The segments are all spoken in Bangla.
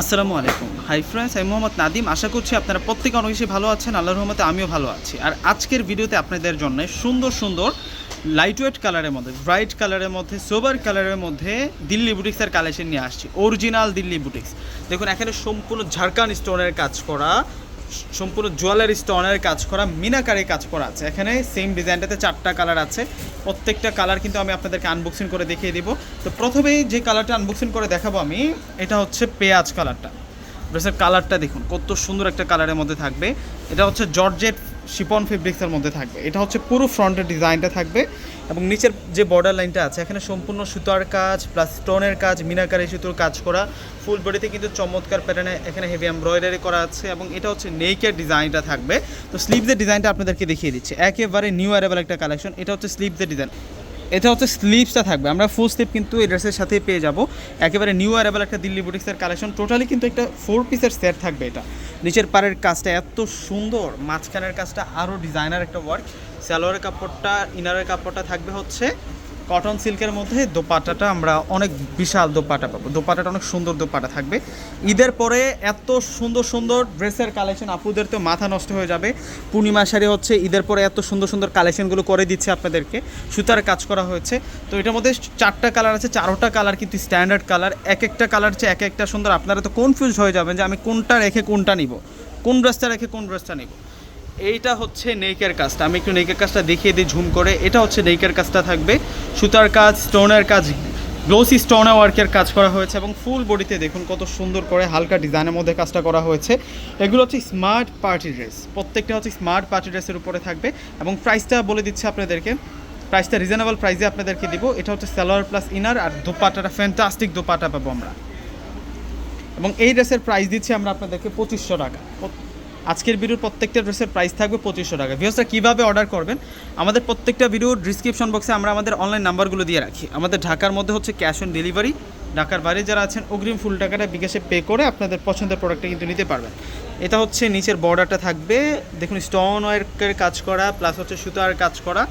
আসসালামু আলাইকুম। হাই ফ্রেন্ডস আমি মোহাম্মদ নাদিম আশা করছি আপনারা প্রত্যেকে অনেক বেশি ভালো আছেন। আল্লাহর রহমতে আমিও ভালো আছি। আর আজকের ভিডিওতে আপনাদের জন্য সুন্দর সুন্দর লাইট ওয়েট কালারের মধ্যে ব্রাইট কালারের মধ্যে সোবার কালারের মধ্যে দিল্লি বুটিক্সের কালেকশন নিয়ে আসছি। অরিজিনাল দিল্লি বুটিক্স দেখুন, এখানে সম্পূর্ণ ঝাড়খান্ড স্টোনের কাজ করা সম্পূর্ণ জুয়েলারি স্টোনের কাজ করা, মিনাকারে কাজ করা আছে। এখানে সেম ডিজাইনটাতে চারটা কালার আছে। প্রত্যেকটা কালার কিন্তু আমি আপনাদেরকে আনবক্সিং করে দেখিয়ে দিব। তো প্রথমেই যে কালারটা আনবক্সিং করে দেখাবো আমি, এটা হচ্ছে পেঁয়াজ কালারটা ড্রেসের কালারটা দেখুন, কত সুন্দর একটা কালারের মধ্যে থাকবে। এটা হচ্ছে জর্জেট শিপন ফেব্রিক্সের মধ্যে থাকবে। এটা হচ্ছে পুরো ফ্রন্টের ডিজাইনটা থাকবে এবং নিচের যে বর্ডার লাইনটা আছে, এখানে সম্পূর্ণ সুতার কাজ প্লাস স্টোনের কাজ, মিনাকারি সুতোর কাজ করা। ফুল বডিতে কিন্তু চমৎকার প্যাটার্নে এখানে হেভি এমব্রয়ডারি করা আছে এবং এটা হচ্ছে নেইকের ডিজাইনটা থাকবে। তো স্লিভসের ডিজাইনটা আপনাদেরকে দেখিয়ে দিচ্ছে। একেবারে নিউ অ্যারেবল একটা কালেকশন এটা হচ্ছে স্লিভসের ডিজাইন এটা হচ্ছে স্লিপসটা থাকবে। আমরা ফুল স্লিপ কিন্তু এই ড্রেসের সাথেই পেয়ে যাব। একেবারে নিউ অ্যারেবল একটা দিল্লি বুটিক্সের কালেকশন টোটালি কিন্তু একটা ফোর পিসের সেট থাকবে এটা। নিচের পাড়ের কাজটা এত সুন্দর, মাঝখানের কাজটা আরও ডিজাইনার একটা ওয়ার্ক স্যালোয়ারের কাপড়টা ইনারের কাপড়টা থাকবে হচ্ছে কটন সিল্কের মধ্যে দোপাটাটা আমরা অনেক বিশাল দোপাটা পাবো। দোপাটাটা অনেক সুন্দর দোপাটা থাকবে। ঈদের পরে এত সুন্দর সুন্দর ড্রেসের কালেকশন আপুদের তো মাথা নষ্ট হয়ে যাবে। পূর্ণিমা শাড়ি হচ্ছে ঈদের পরে এত সুন্দর সুন্দর কালেকশনগুলো করে দিচ্ছে আপনাদেরকে। সুতার কাজ করা হয়েছে। তো এটার মধ্যে চারটা কালার আছে, চারোটা কালার কিন্তু স্ট্যান্ডার্ড কালার এক একটা কালার হচ্ছে এক একটা সুন্দর। আপনারা তো কনফিউজ হয়ে যাবেন যে আমি কোনটা রেখে কোনটা নিব। কোন ড্রেসটা রেখে কোন ড্রেসটা নিব। এইটা হচ্ছে নেইকের কাজটা। আমি একটু নেইকের কাজটা দেখিয়ে দিই, ঝুম করে। এটা হচ্ছে নেইকের কাজটা থাকবে। সুতার কাজ স্টোনের কাজ গ্লোসি স্টোনে ওয়ার্কের কাজ করা হয়েছে এবং ফুল বডিতে দেখুন কত সুন্দর করে হালকা ডিজাইনের মধ্যে কাজটা করা হয়েছে। এগুলো হচ্ছে স্মার্ট পার্টি ড্রেস প্রত্যেকটা হচ্ছে স্মার্ট পার্টি ড্রেসের উপরে থাকবে এবং প্রাইসটা বলে দিচ্ছে আপনাদেরকে। প্রাইসটা রিজনেবল প্রাইসে আপনাদেরকে দিব। এটা হচ্ছে সালোয়ার প্লাস ইনার আর দোপাটাটা ফ্যান্টাস্টিক দোপাটা পাবো আমরা। এবং এই ড্রেসের প্রাইস দিচ্ছি আমরা আপনাদেরকে পঁচিশশো টাকা। আজকের ভিডিওর প্রত্যেকটা ড্রেসের প্রাইস থাকবে পঁচিশশো টাকা। ভিউসরা কীভাবে অর্ডার করবেন? আমাদের প্রত্যেকটা ভিডিওর ডিসক্রিপশন বক্সে আমরা আমাদের অনলাইন নাম্বারগুলো দিয়ে রাখি। আমাদের ঢাকার মধ্যে হচ্ছে ক্যাশ অন ডেলিভারি ঢাকার বাইরে যারা আছেন, অগ্রিম ফুল টাকাটা বিকাশে পে করে আপনাদের পছন্দের প্রোডাক্টটা কিন্তু নিতে পারবেন। এটা হচ্ছে নিচের বর্ডারটা থাকবে। দেখুন স্টোন ওয়ার্কের কাজ করা প্লাস হচ্ছে সুতার কাজ করা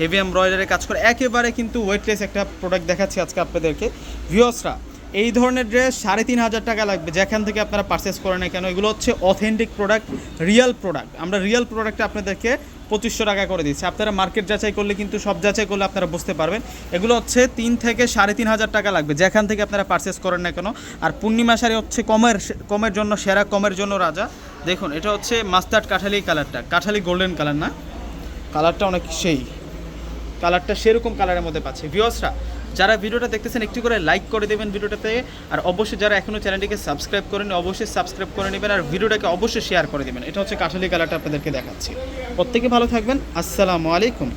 হেভি এমব্রয়ডারির কাজ করা। একেবারে কিন্তু ওয়েটলেস একটা প্রোডাক্ট দেখাচ্ছি আজকে আপনাদেরকে। ভিউসরা এই ধরনের ড্রেস সাড়ে তিন হাজার টাকা লাগবে। যেখান থেকে আপনারা পারচেস করেন না কেন, এগুলো হচ্ছে অথেন্টিক প্রোডাক্ট রিয়েল প্রোডাক্ট আমরা রিয়েল প্রোডাক্টটা আপনাদেরকে পঁচিশশো টাকা করে দিচ্ছি। আপনারা মার্কেট যাচাই করলে কিন্তু সব যাচাই করলে আপনারা বুঝতে পারবেন। এগুলো হচ্ছে তিন থেকে সাড়ে তিন হাজার টাকা লাগবে, যেখান থেকে আপনারা পারচেস করেন না কেন। আর পূর্ণিমা শাড়ি হচ্ছে কমের কমের জন্য সেরা, কমের জন্য রাজা। দেখুন, এটা হচ্ছে মাস্টার্ড কাঠালি কালারটা কাঠালি গোল্ডেন কালার না? কালারটা অনেক সেই। কালারটা সেরকম কালারের মধ্যে পাচ্ছে। ভিউয়ার্সরা যারা ভিডিওটা দেখতেছেন, একটু করে লাইক করে দেবেন ভিডিওটাতে। আর অবশ্যই যারা এখনও চ্যানেলটিকে সাবস্ক্রাইব করেন অবশ্যই সাবস্ক্রাইব করে নেবেন আর ভিডিওটাকে অবশ্যই শেয়ার করে দেবেন। এটা হচ্ছে কাঠালি কালারটা আপনাদেরকে দেখাচ্ছি। প্রত্যেকে ভালো থাকবেন। আসসালামু আলাইকুম।